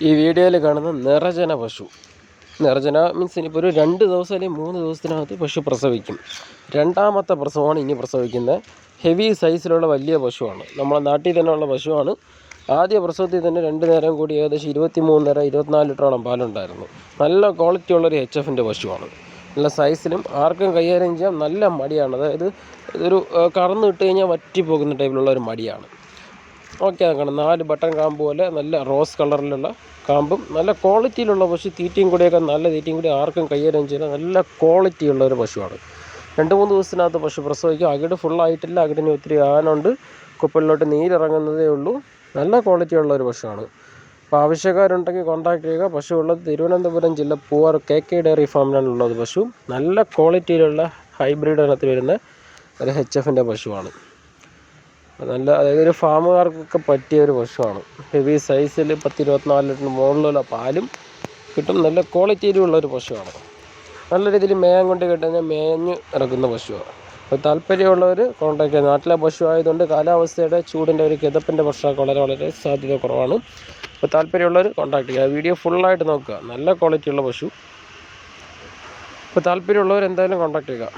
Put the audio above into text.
ഈ വീഡിയോയിൽ കാണുന്ന നിറജന പശു. നിറജന മീൻസ് ഇനിയിപ്പോൾ ഒരു രണ്ട് ദിവസം അല്ലെങ്കിൽ മൂന്ന് ദിവസത്തിനകത്ത് പശു പ്രസവിക്കും. രണ്ടാമത്തെ പ്രസവമാണ് ഇനി പ്രസവിക്കുന്നത്. ഹെവി സൈസിലുള്ള വലിയ പശുവാണ്. നമ്മുടെ നാട്ടിൽ തന്നെയുള്ള പശുവാണ്. ആദ്യ പ്രസവത്തിൽ തന്നെ രണ്ട് നേരം കൂടി ഏകദേശം ഇരുപത്തി മൂന്ന് നേരം ഇരുപത്തിനാല് ലിറ്ററോളം പാലുണ്ടായിരുന്നു. നല്ല ക്വാളിറ്റി ഉള്ളൊരു എച്ച് എഫിന്റെ പശുവാണ്. നല്ല സൈസിലും ആർക്കും കൈകാര്യം ചെയ്യാൻ നല്ല മടിയാണ്. അതായത് ഇതൊരു കറന്നു ഇട്ട് കഴിഞ്ഞാൽ വറ്റിപ്പോകുന്ന ടൈപ്പിലുള്ള ഒരു മടിയാണ്. ഓക്കെ കാണാം നാല് ബട്ടൺ കാമ്പ് പോലെ നല്ല റോസ് കളറിലുള്ള കാമ്പും നല്ല ക്വാളിറ്റിയിലുള്ള പശു തീറ്റയും കൂടിയൊക്കെ നല്ല തീറ്റയും കൂടി ആർക്കും കൈകാര്യം ചെയ്യുന്ന നല്ല ക്വാളിറ്റിയുള്ള ഒരു പശുവാണ്. രണ്ട് മൂന്ന് ദിവസത്തിനകത്ത് പശു പ്രസവിക്കും. അകിട് ഫുള്ളായിട്ടില്ല അകിടിന് ഒത്തിരി ആനുണ്ട് കുപ്പലിലോട്ട് നീരിറങ്ങുന്നതേ ഉള്ളൂ. നല്ല ക്വാളിറ്റിയുള്ള ഒരു പശുവാണ്. അപ്പോൾ ആവശ്യക്കാരുണ്ടെങ്കിൽ കോൺടാക്ട് ചെയ്യുക. പശു ഉള്ളത് തിരുവനന്തപുരം ജില്ല പൂവാർ കെ കെ ഡയറി ഫാമിലാണ് ഉള്ളത് പശു. നല്ല ക്വാളിറ്റിയിലുള്ള ഹൈബ്രിഡ് ഇനത്തിൽ വരുന്ന ഒരു എച്ച് എഫിന്റെ പശുവാണ്. നല്ല അതായത് ഒരു ഫാമുകാർക്കൊക്കെ പറ്റിയ ഒരു പശുവാണ് ഹെവി സൈസിൽ പത്ത് ഇരുപത്തിനാല് ലിറ്ററിന് മുകളിലുള്ള പാലും കിട്ടും. നല്ല ക്വാളിറ്റിയിലുള്ള ഒരു പശുവാണ് നല്ല രീതിയിൽ മേയാൻ കൊണ്ട് കിട്ടുന്ന മേഞ്ഞ് ഇറക്കുന്ന പശുവാണ് അപ്പോൾ താല്പര്യമുള്ളവർ കോൺടാക്ട് ചെയ്യുക. നാട്ടിലെ പശു ആയതുകൊണ്ട് കാലാവസ്ഥയുടെ ചൂടിന്റെ ഒരു കിതപ്പിന്റെ പ്രശ്നമൊക്കെ വളരെ വളരെ സാധ്യത കുറവാണ്. അപ്പോൾ താല്പര്യമുള്ളവർ കോൺടാക്ട് ചെയ്യുക. വീഡിയോ ഫുള്ളായിട്ട് നോക്കുക. നല്ല ക്വാളിറ്റിയുള്ള പശു. അപ്പോൾ താല്പര്യമുള്ളവർ എന്തായാലും കോൺടാക്ട് ചെയ്യുക.